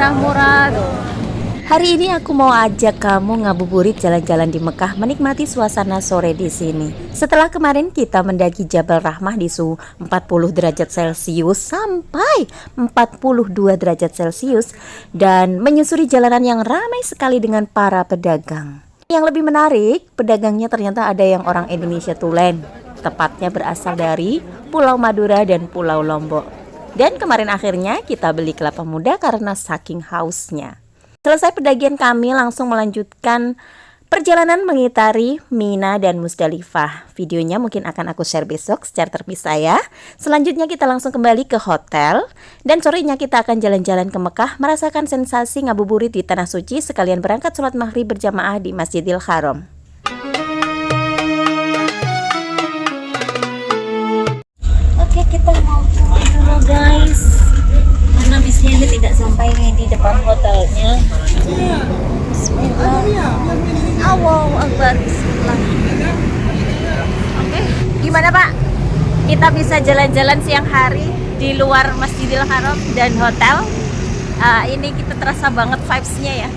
murah-murah tuh. Hari ini aku mau ajak kamu ngabuburit jalan-jalan di Mekah menikmati suasana sore di sini. Setelah kemarin kita mendaki Jabal Rahmah di suhu 40 derajat Celcius sampai 42 derajat Celcius dan menyusuri jalanan yang ramai sekali dengan para pedagang. Yang lebih menarik, pedagangnya ternyata ada yang orang Indonesia Tulen, tepatnya berasal dari Pulau Madura dan Pulau Lombok. Dan kemarin akhirnya kita beli kelapa muda karena saking hausnya. Selesai pedagian kami langsung melanjutkan perjalanan mengitari Mina dan Musdalifah. Videonya mungkin akan aku share besok secara terpisah ya. Selanjutnya kita langsung kembali ke hotel dan sorenya kita akan jalan-jalan ke Mekah merasakan sensasi ngabuburit di tanah suci sekalian berangkat sholat maghrib berjamaah di Masjidil Haram. Sampai nih di depan hotelnya. Bismillah. Allahu Akbar Bismillah. Oke gimana pak? Kita bisa jalan-jalan siang hari di luar Masjidil Haram dan hotel. Ah, Ini kita terasa banget vibes-nya ya.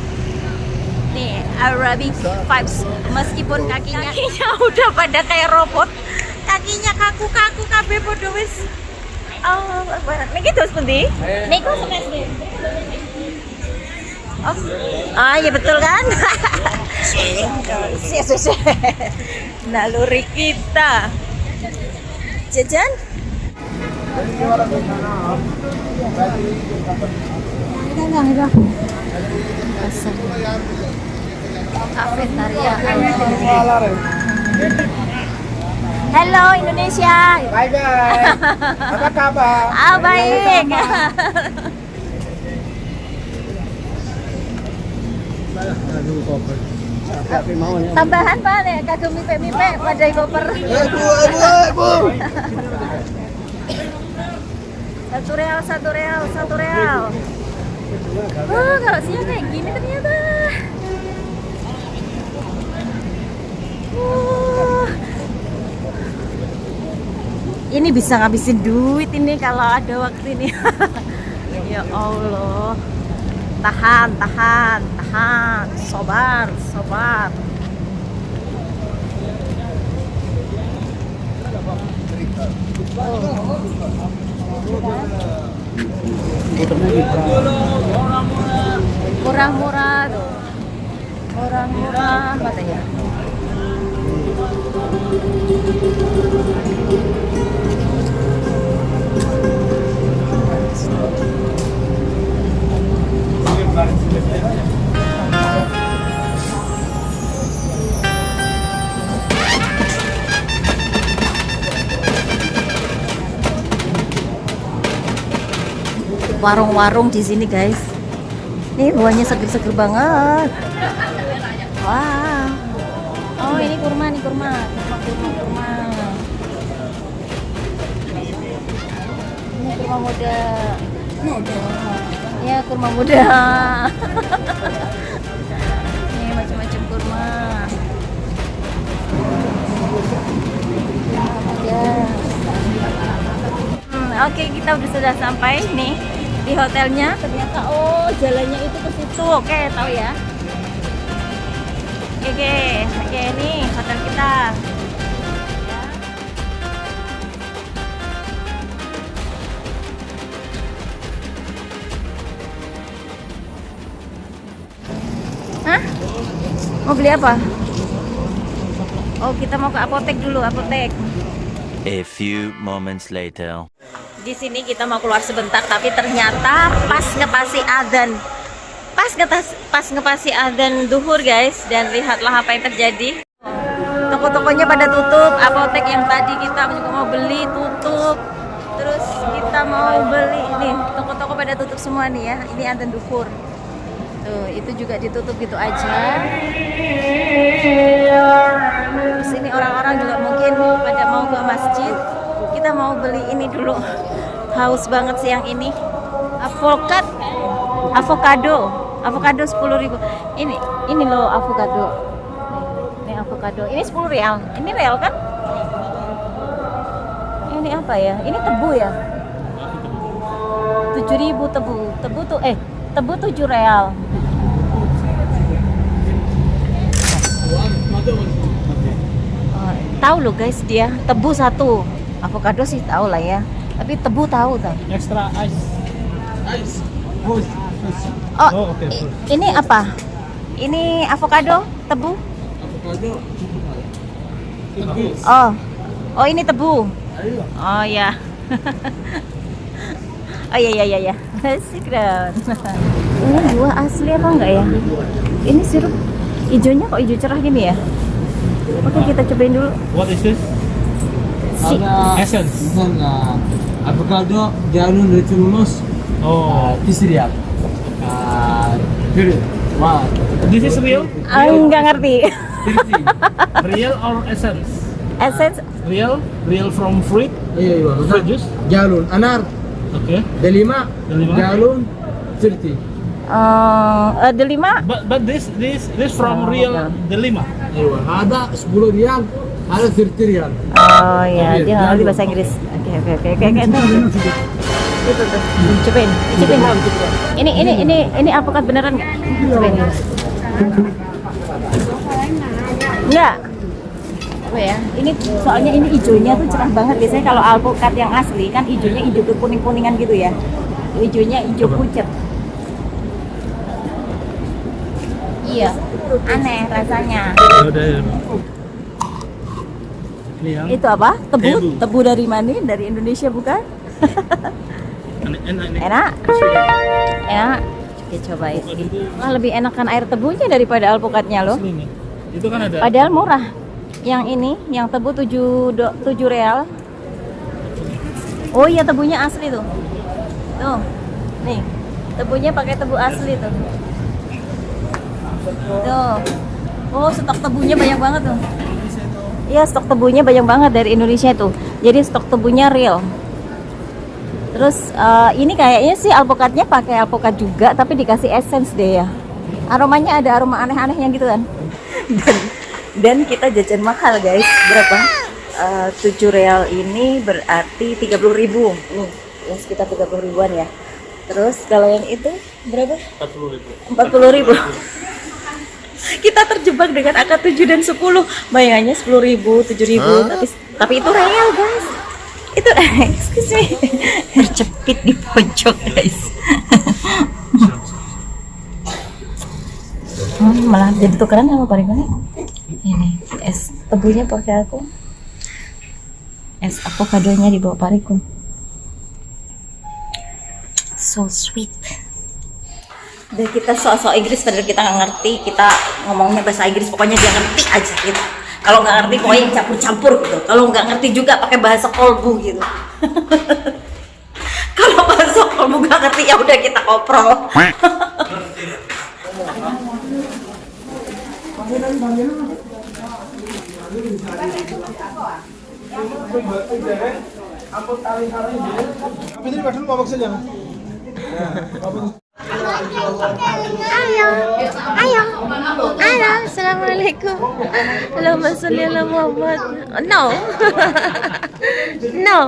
Nih Arabic vibes. Meskipun kakinya Kakinya udah pada kayak robot. Kakinya kaku-kaku kabeh podo wis Oh, Akbar. Niki terus pundi? Niku semester. Oh, ah iya betul kan? Naluri kita. Jajan? Pasar. Kafetaria. Hello Indonesia. Bye bye. Apa kabar? Ah baik. Tambahan pak nih kagum mipe mipe wadai koper. Ibu, ibu, ibu. Satu real, satu real, satu real. Oh, kalau siang kayak gini ternyata. Ini bisa ngabisin duit ini kalau ada waktu ini. ya Allah. Tahan, tahan, tahan. Sobar, sobar. Murah-murah. Murah-murah katanya. Warung-warung di sini guys. Ini buahnya seger-seger banget. Wah. Oh ini kurma nih kurma, kurma kurma kurma. Ini kurma muda. Ya kurma muda. ini macam-macam kurma. Hmm, Oke kita udah sudah sampai nih di hotelnya ternyata oh jalannya itu ke situ oke tahu ya oke oke oke ini hotel kita beli apa? Oh, kita mau ke apotek dulu, apotek. A few moments later. di sini kita mau keluar sebentar tapi ternyata pas ngepasi adzan pas ngetas pas ngepasi adzan duhur guys dan lihatlah apa yang terjadi toko-tokonya pada tutup apotek yang tadi kita juga mau beli tutup terus kita mau beli nih toko-toko pada tutup semua nih ya ini adzan duhur tuh itu juga ditutup gitu aja. Terus ini orang-orang juga mungkin pada mau ke masjid kita mau beli ini dulu. Haus banget siang ini. Avokat avocado. Avocado 10.000 ini ini loh avocado. Ini avocado. Ini 10 real. Ini real kan? Ini apa ya? Ini tebu ya? 7.000 tebu. Tebu tuh eh tebu 7 real. Tahu loh guys dia tebu satu. Avocado sih tahu lah ya tapi tebu tahu tak Extra ice. Ice. Push. oh, Oh, i- full. ini apa? Ini avocado tebu? Avocado. oh oh ini tebu. Oh ya. Oh ya ya ya ya. Ini buah asli apa enggak ya? Ini sirup hijaunya kok hijau cerah gini ya oke kita cobain dulu What is this? Si- Essence. Bukan uh, avocado jalur dari mus Oh. kisriak. Uh. Wah. This is real? Ah, nggak ngerti Real or essence? essence Real? Real from fruit? Iya iya. Fruit juice? Jalur anar Okay. delima Delima. jalur tirti. Eh delima But but this this this from Oh, real okay. delima. Ada 10 rial, ada 30 rial. oh ya Iya, dia nggak ngerti jalur. bahasa Inggris oke oke oke oke oke itu tuh cobain cobain ini ini ini ini alpukat beneran nggak cobain Enggak. Apa ya? Ini soalnya ini hijaunya tuh cerah banget. Biasanya kalau alpukat yang asli kan hijaunya hijau ke kuning-kuningan gitu ya. Hijaunya hijau pucet. Iya, aneh rasanya. Ya udah. ya. Ini Itu apa? Tebu? Tebu. Tebu dari mana? Dari Indonesia bukan? enak enak ini. Enak? Cobain. Wah, lebih enakan air tebunya daripada alpukatnya loh. Itu kan ada. Padahal murah. Yang ini, yang tebu 7 do, 7 real. Oh iya tebunya asli tuh. Tuh. Nih. Tebunya pakai tebu asli tuh. Tuh. Oh, stok tebunya banyak banget tuh. Iya, stok tebunya banyak banget dari Indonesia tuh. Jadi stok tebunya real. Terus eh, ini kayaknya sih alpukatnya pakai alpukat juga, tapi dikasih essence deh ya. Aromanya ada aroma aneh-anehnya gitu kan. Dan, dan kita jajan mahal guys. Berapa? Eh, 7 real ini berarti 30.000 ribu. Nih, ya sekitar 30 ribuan ya. Terus kalau yang itu berapa? 40 ribu. 40 ribu. Kita terjebak dengan angka 7 dan 10 bayangannya 10 ribu 7 ribu. Tapi tapi itu real guys. Itu excuse me. Terjepit di pojok guys. Hmm, malah jadi tukeran sama nih. ini es tebunya pakai aku. Es avokadonya di bawah Pak Riko. so sweet dan kita sok-sok Inggris padahal kita nggak ngerti kita ngomongnya bahasa Inggris pokoknya dia ngerti aja gitu. Kalau nggak ngerti pokoknya campur-campur gitu. Kalau nggak ngerti juga pakai bahasa kolbu gitu. Kalau bahasa kolbu nggak ngerti ya udah kita koprol. Apa ini badan babak saja? Ayo, ayo, ayo, assalamualaikum. Allahumma sholli ala Muhammad. No, no.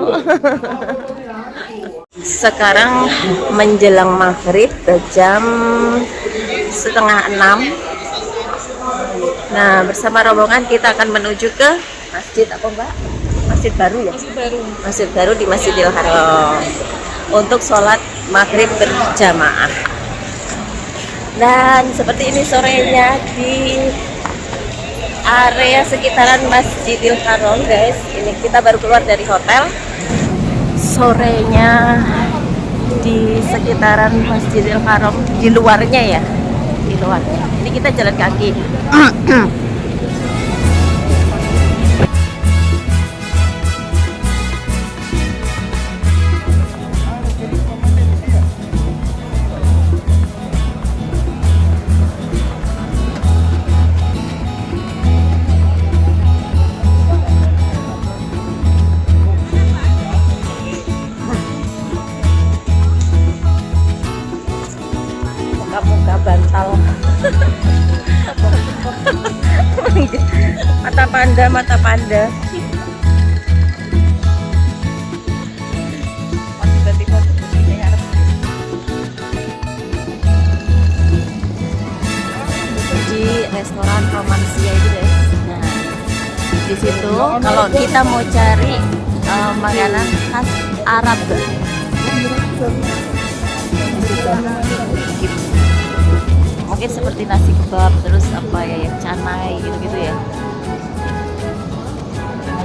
Sekarang menjelang maghrib jam setengah enam. Nah, bersama rombongan kita akan menuju ke masjid apa mbak? Masjid baru ya? Masjid baru. Masjid baru di Masjidil Haram untuk sholat maghrib berjamaah. Dan seperti ini sorenya di area sekitaran Masjidil Haram guys. Ini kita baru keluar dari hotel. Sorenya di sekitaran Masjidil Haram di luarnya ya. Di luarnya. Ini kita jalan kaki. panda mata panda. Di restoran Romansia itu guys. Nah di situ iya, iya. kalau kita mau cari uh, makanan khas Arab gitu. mungkin seperti nasi kebab terus apa ya, ya canai gitu gitu ya.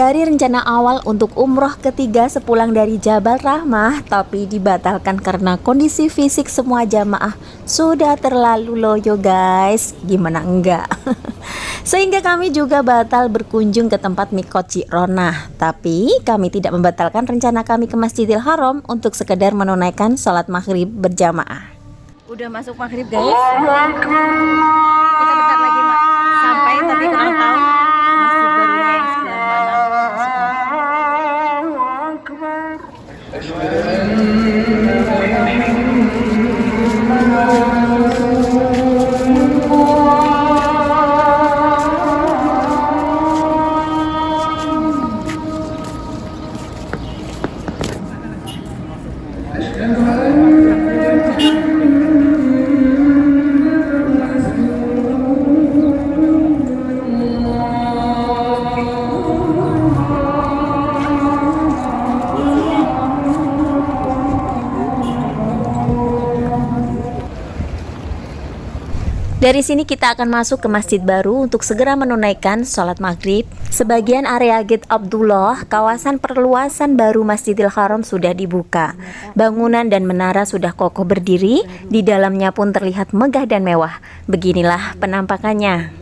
Dari rencana awal untuk umroh ketiga sepulang dari Jabal Rahmah, tapi dibatalkan karena kondisi fisik semua jamaah sudah terlalu loyo guys. Gimana enggak? Sehingga kami juga batal berkunjung ke tempat Mikot Cironah. Tapi kami tidak membatalkan rencana kami ke Masjidil Haram untuk sekedar menunaikan sholat maghrib berjamaah. Udah masuk maghrib guys. Kita bentar lagi Dari sini kita akan masuk ke masjid baru untuk segera menunaikan sholat maghrib. Sebagian area Gate Abdullah, kawasan perluasan baru Masjidil Haram sudah dibuka. Bangunan dan menara sudah kokoh berdiri, di dalamnya pun terlihat megah dan mewah. Beginilah penampakannya.